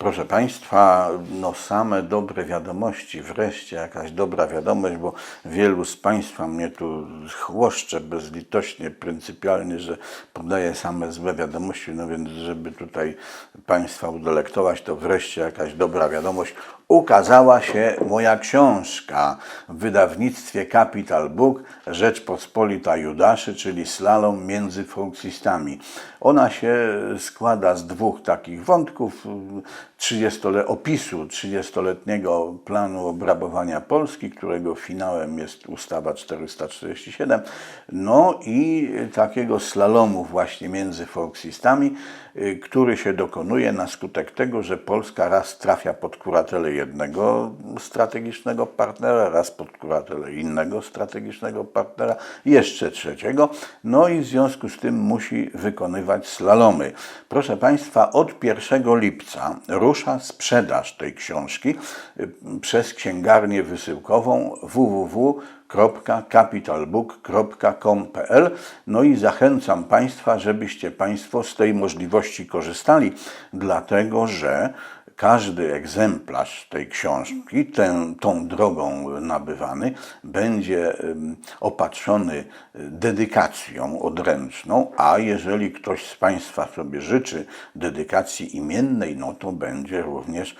Proszę Państwa, no same dobre wiadomości, wreszcie jakaś dobra wiadomość, bo wielu z Państwa mnie tu chłoszcze bezlitośnie, pryncypialnie, że podaje same złe wiadomości, no więc żeby tutaj Państwa udelektować, to wreszcie jakaś dobra wiadomość. Ukazała się moja książka w wydawnictwie Capital Book Rzeczpospolita Judaszy, czyli slalom między folksistami. Ona się składa z dwóch takich wątków, 30 opisu 30-letniego planu obrabowania Polski, którego finałem jest ustawa 447, no i takiego slalomu właśnie między folksistami, który się dokonuje na skutek tego, że Polska raz trafia pod kuratelę jednego strategicznego partnera, raz pod kuratelę innego strategicznego partnera, jeszcze trzeciego, no i w związku z tym musi wykonywać slalomy. Proszę Państwa, od 1 lipca rusza sprzedaż tej książki y, przez księgarnię wysyłkową www.capitalbook.com.pl No i zachęcam Państwa, żebyście Państwo z tej możliwości korzystali, dlatego że każdy egzemplarz tej książki, tę, tą drogą nabywany, będzie opatrzony dedykacją odręczną, a jeżeli ktoś z Państwa sobie życzy dedykacji imiennej, no to będzie również y,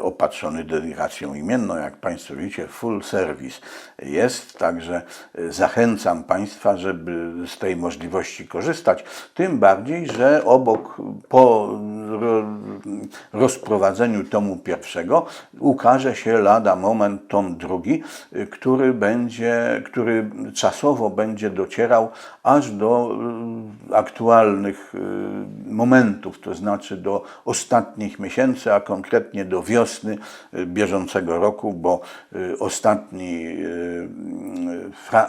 opatrzony dedykacją imienną. Jak Państwo widzicie, full service jest, także y, zachęcam Państwa, żeby z tej możliwości korzystać. Tym bardziej, że obok po ro- rozprowadzeniu tomu pierwszego ukaże się lada moment tom drugi, y, który będzie, który czasowo będzie docierał aż do y, aktualnych y, momentów, to znaczy do ostatnich miesięcy, a konkretnie do wiosny y, bieżącego roku, bo y, ostatni,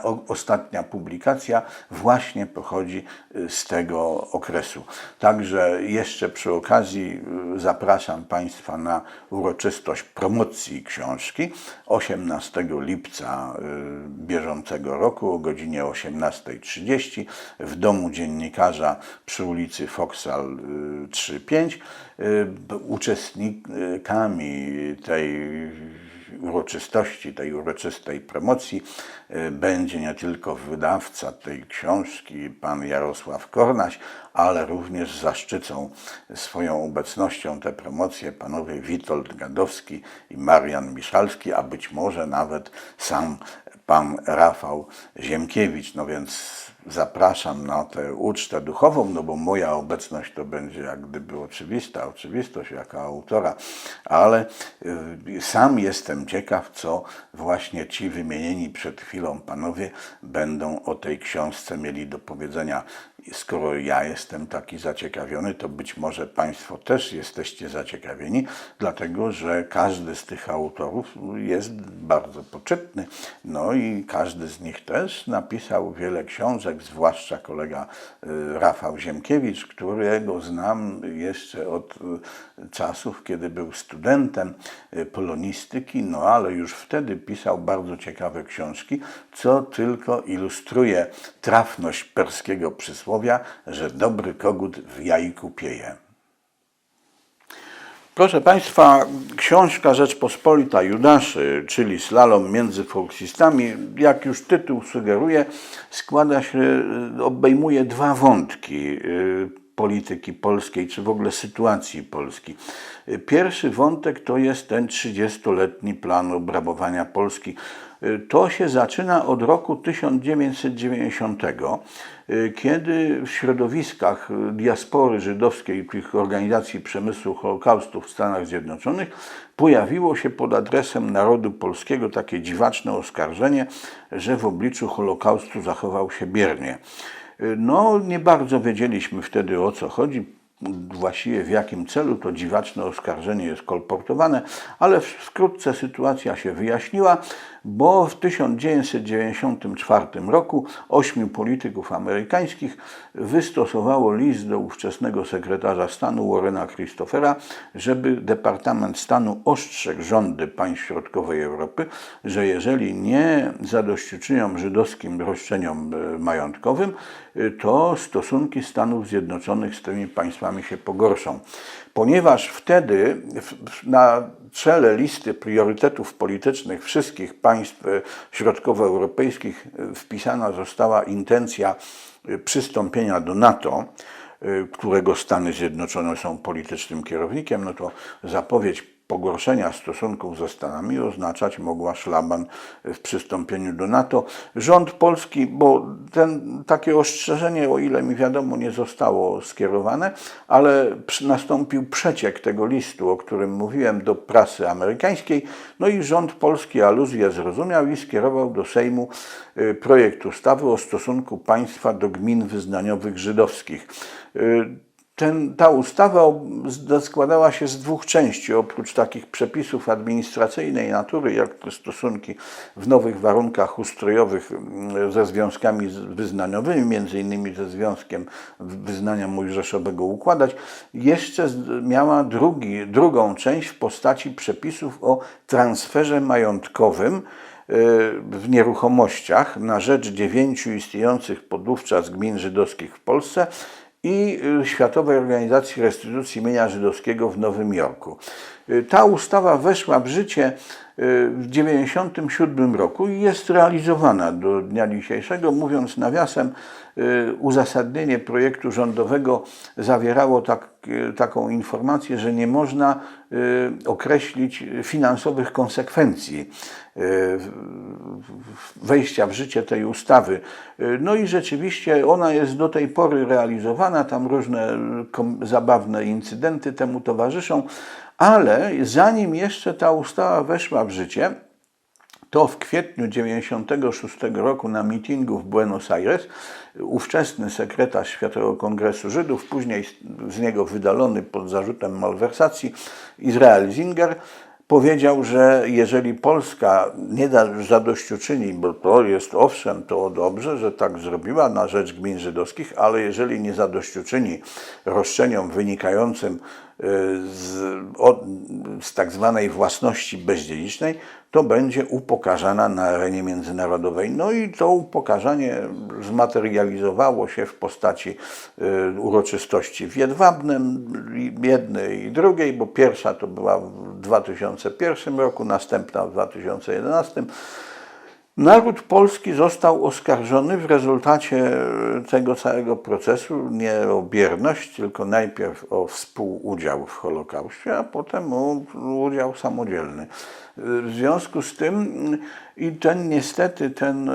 o, ostatnia publikacja właśnie pochodzi z tego okresu. Także jeszcze przy okazji zapraszam Państwa na uroczystość promocji książki 18 lipca bieżącego roku o godzinie 18.30 w domu dziennikarza przy ulicy Foksal y, 3.5. Y, Uczestnikami tej uroczystości, tej uroczystej promocji y, będzie nie tylko wydawca tej książki, pan Jarosław Kornaś, ale również zaszczycą swoją obecnością tę promocję panowie Witold Gadowski i Marian Miszalski, a być może nawet sam pan Rafał Ziemkiewicz. No więc zapraszam na tę ucztę duchową, no bo moja obecność to będzie jak gdyby oczywista, oczywistość jako autora, ale y, sam jestem ciekaw, co właśnie ci wymienieni przed chwilą panowie będą o tej książce mieli do powiedzenia. Skoro ja jestem taki zaciekawiony, to być może Państwo też jesteście zaciekawieni, dlatego że każdy z tych autorów jest bardzo poczytny. No i każdy z nich też napisał wiele książek, zwłaszcza kolega y, Rafał Ziemkiewicz, którego znam jeszcze od y, czasów, kiedy był studentem y, polonistyki, no ale już wtedy pisał bardzo ciekawe książki, co tylko ilustruje trafność perskiego przysłowia, że dobry kogut w jajku pieje. Proszę Państwa, książka Rzeczpospolita Judaszy, czyli slalom między folksistami, jak już tytuł sugeruje, składa się, obejmuje dwa wątki y, polityki polskiej, czy w ogóle sytuacji Polski. Pierwszy wątek to jest ten 30-letni plan obrabowania Polski. To się zaczyna od roku 1990, kiedy w środowiskach diaspory żydowskiej, tych organizacji przemysłu Holokaustu w Stanach Zjednoczonych, pojawiło się pod adresem narodu polskiego takie dziwaczne oskarżenie, że w obliczu Holokaustu zachował się biernie. No, nie bardzo wiedzieliśmy wtedy o co chodzi właściwie w jakim celu to dziwaczne oskarżenie jest kolportowane, ale wkrótce sytuacja się wyjaśniła, bo w 1994 roku ośmiu polityków amerykańskich wystosowało list do ówczesnego sekretarza stanu Warrena Christophera, żeby Departament Stanu ostrzegł rządy państw środkowej Europy, że jeżeli nie zadośćuczynią żydowskim roszczeniom e, majątkowym, e, to stosunki Stanów Zjednoczonych z tymi państwami się pogorszą. Ponieważ wtedy na czele listy priorytetów politycznych wszystkich państw e, środkowoeuropejskich e, wpisana została intencja e, przystąpienia do NATO, którego Stany Zjednoczone są politycznym kierownikiem, no to zapowiedź pogorszenia stosunków ze Stanami oznaczać mogła szlaban w przystąpieniu do NATO. Rząd polski, bo ten, takie ostrzeżenie, o ile mi wiadomo, nie zostało skierowane, ale nastąpił przeciek tego listu, o którym mówiłem, do prasy amerykańskiej. No i rząd polski aluzję zrozumiał i skierował do Sejmu y, projekt ustawy o stosunku państwa do gmin wyznaniowych żydowskich. Ten, ta ustawa składała się z dwóch części. Oprócz takich przepisów administracyjnej natury, jak stosunki w nowych warunkach ustrojowych mm, ze związkami wyznaniowymi, między innymi ze Związkiem Wyznania Mojżeszowego układać, jeszcze miała drugi, drugą część w postaci przepisów o transferze majątkowym y, w nieruchomościach na rzecz dziewięciu istniejących podówczas gmin żydowskich w Polsce i y, Światowej Organizacji Restytucji Mienia Żydowskiego w Nowym Jorku. Y, Ta ustawa weszła w życie y, w 1997 roku i jest realizowana do dnia dzisiejszego. Mówiąc nawiasem, uzasadnienie projektu rządowego zawierało tak, y, taką informację, że nie można y, określić finansowych konsekwencji y, wejścia w życie tej ustawy. No i rzeczywiście ona jest do tej pory realizowana, tam różne zabawne incydenty temu towarzyszą, ale zanim jeszcze ta ustawa weszła w życie, to w kwietniu 1996 roku na mitingu w Buenos Aires ówczesny sekretarz Światowego Kongresu Żydów, później z niego wydalony pod zarzutem malwersacji, Izrael Zinger, powiedział, że jeżeli Polska nie da zadośćuczynień, bo to jest owszem, to dobrze, że tak zrobiła na rzecz gmin żydowskich, ale jeżeli nie zadośćuczyni roszczeniom wynikającym y, z, od, z tak zwanej własności bezdziedzicznej, to będzie upokarzana na arenie międzynarodowej. No i to upokarzanie zmaterializowało się w postaci y, uroczystości w Jedwabnem, jednej i drugiej, bo pierwsza to była w 2001 roku, następna w 2011. Naród polski został oskarżony w rezultacie tego całego procesu nie o bierność, tylko najpierw o współudział w Holokauście, a potem o udział samodzielny. W związku z tym i ten niestety ten, e,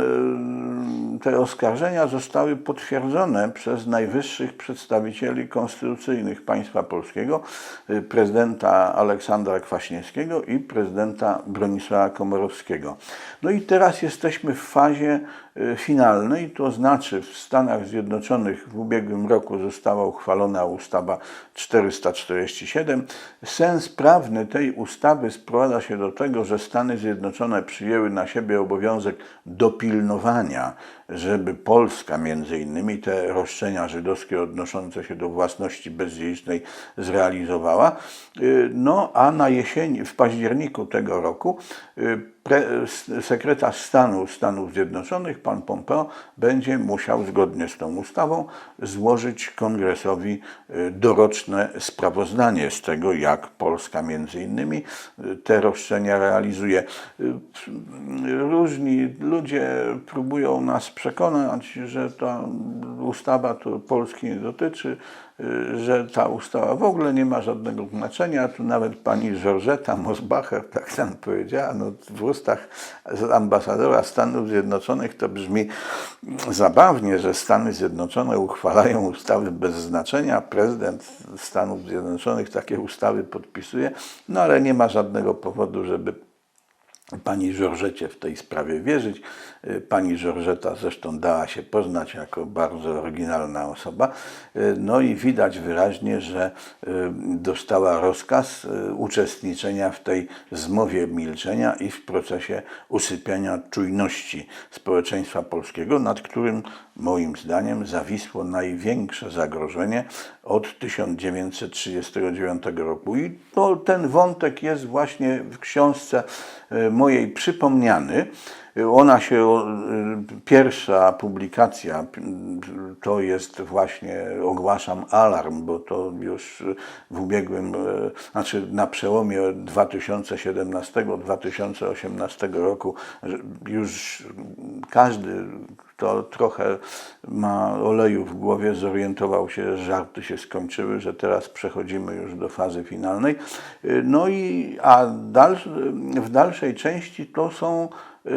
te oskarżenia zostały potwierdzone przez najwyższych przedstawicieli konstytucyjnych państwa polskiego, e, prezydenta Aleksandra Kwaśniewskiego i prezydenta Bronisława Komorowskiego. No i teraz jesteśmy w fazie finalnej, to znaczy w Stanach Zjednoczonych w ubiegłym roku została uchwalona ustawa 447. Sens prawny tej ustawy sprowadza się do tego, że Stany Zjednoczone przyjęły na siebie obowiązek dopilnowania, żeby Polska między innymi te roszczenia żydowskie odnoszące się do własności bezdziedzicznej zrealizowała. Y, No a na jesień, w październiku tego roku y, sekretarz stanu Stanów Zjednoczonych, pan Pompeo, będzie musiał zgodnie z tą ustawą złożyć kongresowi y, doroczne sprawozdanie z tego, jak Polska między innymi y, te roszczenia realizuje. Y, Różni ludzie próbują nas przekonać, że ta ustawa to Polski nie dotyczy, że ta ustawa w ogóle nie ma żadnego znaczenia. Tu nawet pani Georgeta Mosbacher tak tam powiedziała, no w ustach ambasadora Stanów Zjednoczonych to brzmi zabawnie, że Stany Zjednoczone uchwalają ustawy bez znaczenia, prezydent Stanów Zjednoczonych takie ustawy podpisuje, no ale nie ma żadnego powodu, żeby pani Żorżecie w tej sprawie wierzyć. Y, Pani Żorżeta zresztą dała się poznać jako bardzo oryginalna osoba. Y, No i widać wyraźnie, że y, dostała rozkaz uczestniczenia w tej zmowie milczenia i w procesie usypiania czujności społeczeństwa polskiego, nad którym moim zdaniem zawisło największe zagrożenie od 1939 roku. I to, ten wątek jest właśnie w książce e, mojej przypomniany. Ona się, e, pierwsza publikacja to jest właśnie, ogłaszam alarm, bo to już w ubiegłym, e, znaczy na przełomie 2017-2018 roku już każdy, kto trochę ma oleju w głowie, zorientował się, że żarty się skończyły, że teraz przechodzimy już do fazy finalnej. No i a w dalszej części to są y,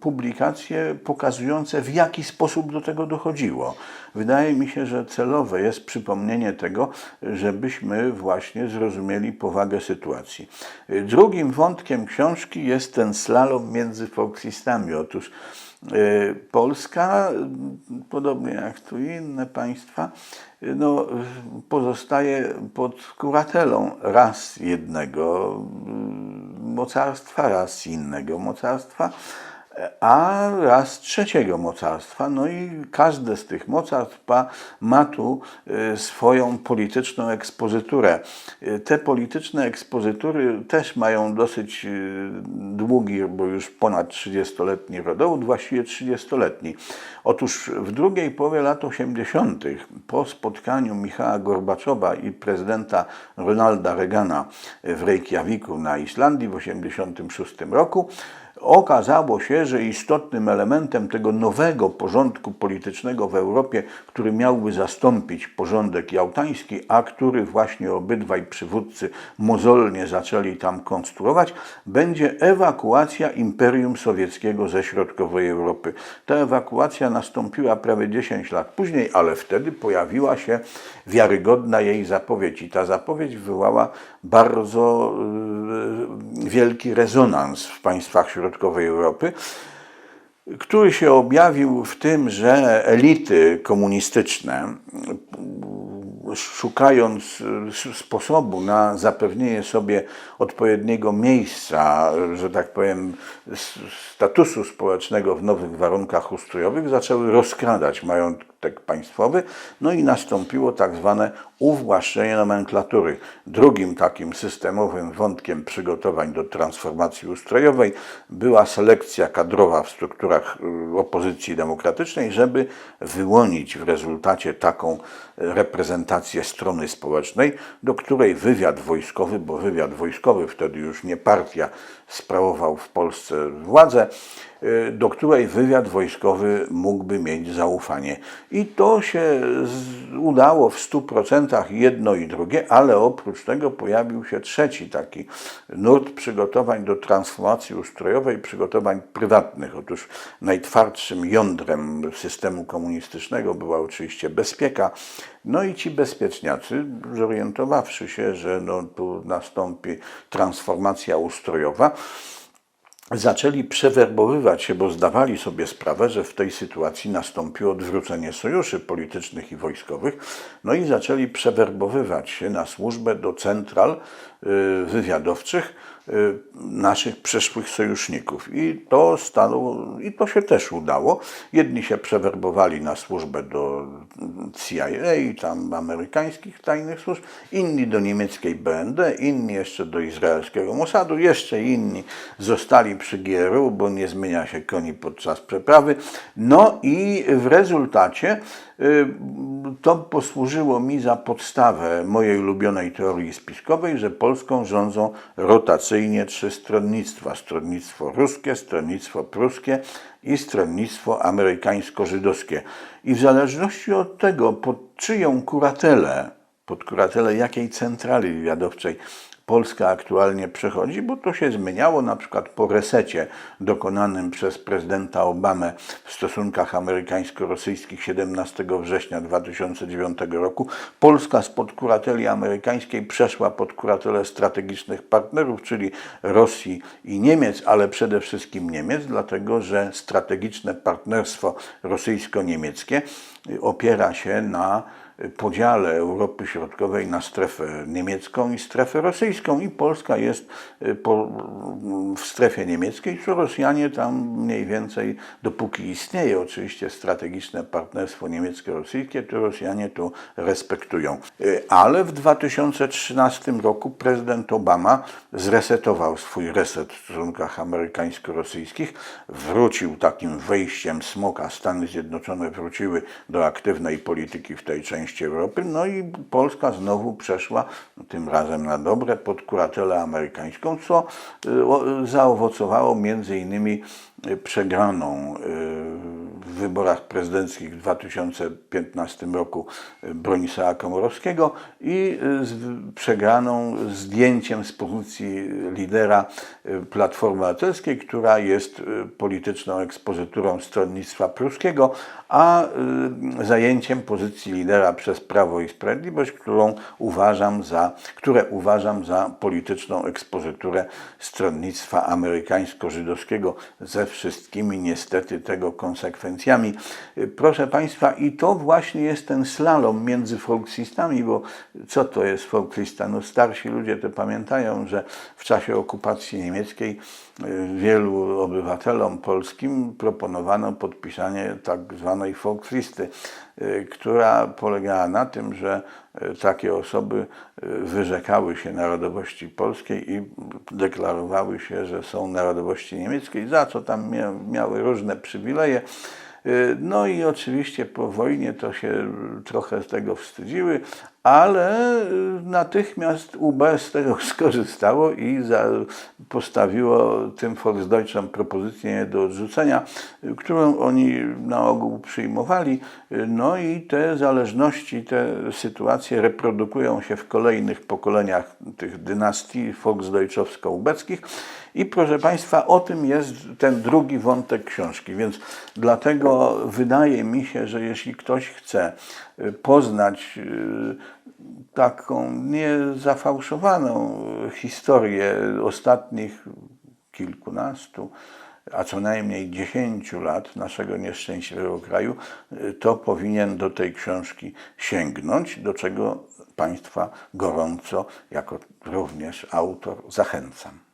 publikacje pokazujące, w jaki sposób do tego dochodziło. Wydaje mi się, że celowe jest przypomnienie tego, żebyśmy właśnie zrozumieli powagę sytuacji. Drugim wątkiem książki jest ten slalom między folksistami. Otóż y, Polska, podobnie jak tu inne państwa, no, pozostaje pod kuratelą raz jednego mocarstwa, raz innego mocarstwa, a raz trzeciego mocarstwa. No i każde z tych mocarstw ma tu e, swoją polityczną ekspozyturę. E, te polityczne ekspozytury też mają dosyć e, długi, bo już ponad 30-letni rodowód, właściwie 30-letni. Otóż w drugiej połowie lat 80., po spotkaniu Michała Gorbaczowa i prezydenta Ronalda Reagana w Reykjaviku na Islandii w 1986 roku, Okazało się, że istotnym elementem tego nowego porządku politycznego w Europie, który miałby zastąpić porządek jałtański, a który właśnie obydwaj przywódcy mozolnie zaczęli tam konstruować, będzie ewakuacja Imperium Sowieckiego ze środkowej Europy. Ta ewakuacja nastąpiła prawie 10 lat później, ale wtedy pojawiła się wiarygodna jej zapowiedź i ta zapowiedź wywołała bardzo yy, wielki rezonans w państwach Środkowej Europy, który się objawił w tym, że elity komunistyczne, szukając sposobu na zapewnienie sobie odpowiedniego miejsca, że tak powiem, statusu społecznego w nowych warunkach ustrojowych, zaczęły rozkradać majątek państwowy, no i nastąpiło tak zwane uwłaszczenie nomenklatury. Drugim takim systemowym wątkiem przygotowań do transformacji ustrojowej była selekcja kadrowa w strukturach y, opozycji demokratycznej, żeby wyłonić w rezultacie taką reprezentację strony społecznej, do której wywiad wojskowy, bo wywiad wojskowy wtedy już nie partia sprawował w Polsce władzę, Y, do której wywiad wojskowy mógłby mieć zaufanie. I to się udało w 100% jedno i drugie, ale oprócz tego pojawił się trzeci taki nurt przygotowań do transformacji ustrojowej, przygotowań prywatnych. Otóż najtwardszym jądrem systemu komunistycznego była oczywiście bezpieka. No i ci bezpieczniacy, zorientowawszy się, że no, tu nastąpi transformacja ustrojowa, zaczęli przewerbowywać się, bo zdawali sobie sprawę, że w tej sytuacji nastąpiło odwrócenie sojuszy politycznych i wojskowych, no i zaczęli przewerbowywać się na służbę do central y, wywiadowczych, naszych przyszłych sojuszników. I to, stało, I to się też udało. Jedni się przewerbowali na służbę do CIA, tam amerykańskich tajnych służb, inni do niemieckiej BND, inni jeszcze do izraelskiego Mossadu, jeszcze inni zostali przy GRU, bo nie zmienia się koni podczas przeprawy. No i w rezultacie y, to posłużyło mi za podstawę mojej ulubionej teorii spiskowej, że Polską rządzą rotacyjnie trzy stronnictwa. Stronnictwo ruskie, stronnictwo pruskie i stronnictwo amerykańsko-żydowskie. I w zależności od tego, pod czyją kuratelę, pod kuratelę jakiej centrali wywiadowczej Polska aktualnie przechodzi, bo to się zmieniało na przykład po resecie dokonanym przez prezydenta Obamę w stosunkach amerykańsko-rosyjskich 17 września 2009 roku. Polska spod kurateli amerykańskiej przeszła pod kuratelę strategicznych partnerów, czyli Rosji i Niemiec, ale przede wszystkim Niemiec, dlatego że strategiczne partnerstwo rosyjsko-niemieckie opiera się na podziale Europy Środkowej na strefę niemiecką i strefę rosyjską. I Polska jest y, po, w strefie niemieckiej, co Rosjanie tam mniej więcej, dopóki istnieje oczywiście strategiczne partnerstwo niemiecko-rosyjskie, to Rosjanie to respektują. Y, Ale w 2013 roku prezydent Obama zresetował swój reset w stosunkach amerykańsko-rosyjskich, wrócił takim wejściem smoka, Stany Zjednoczone wróciły do aktywnej polityki w tej części Europy, no i Polska znowu przeszła, tym razem na dobre, pod kuratelę amerykańską, co y, zaowocowało między innymi y, przegraną y, wyborach prezydenckich w 2015 roku y, Bronisława Komorowskiego i y, z przegraną zdjęciem z pozycji lidera y, Platformy Obywatelskiej, która jest polityczną ekspozyturą stronnictwa pruskiego, a zajęciem pozycji lidera przez Prawo i Sprawiedliwość, którą uważam za, które uważam za polityczną ekspozyturę stronnictwa amerykańsko-żydowskiego ze wszystkimi niestety tego konsekwencjami. Y, Proszę Państwa, i to właśnie jest ten slalom między folksistami, bo co to jest folksista? No starsi ludzie to pamiętają, że w czasie okupacji niemieckiej y, wielu obywatelom polskim proponowano podpisanie tak zwanej folkslisty, y, która polegała na tym, że takie osoby wyrzekały się narodowości polskiej i deklarowały się, że są narodowości niemieckiej, za co tam mia miały różne przywileje. Y, No i oczywiście po wojnie to się trochę z tego wstydziły, ale y, natychmiast UB z tego skorzystało i postawiło tym Volksdeutschom propozycję do odrzucenia, y, którą oni na ogół przyjmowali. No i te zależności, te sytuacje reprodukują się w kolejnych pokoleniach tych dynastii Volksdeutschowsko-ubeckich. I proszę Państwa, o tym jest ten drugi wątek książki, więc dlatego wydaje mi się, że jeśli ktoś chce y, poznać y, taką niezafałszowaną historię ostatnich kilkunastu, a co najmniej dziesięciu lat naszego nieszczęśliwego kraju, y, to powinien do tej książki sięgnąć, do czego Państwa gorąco, jako również autor, zachęcam.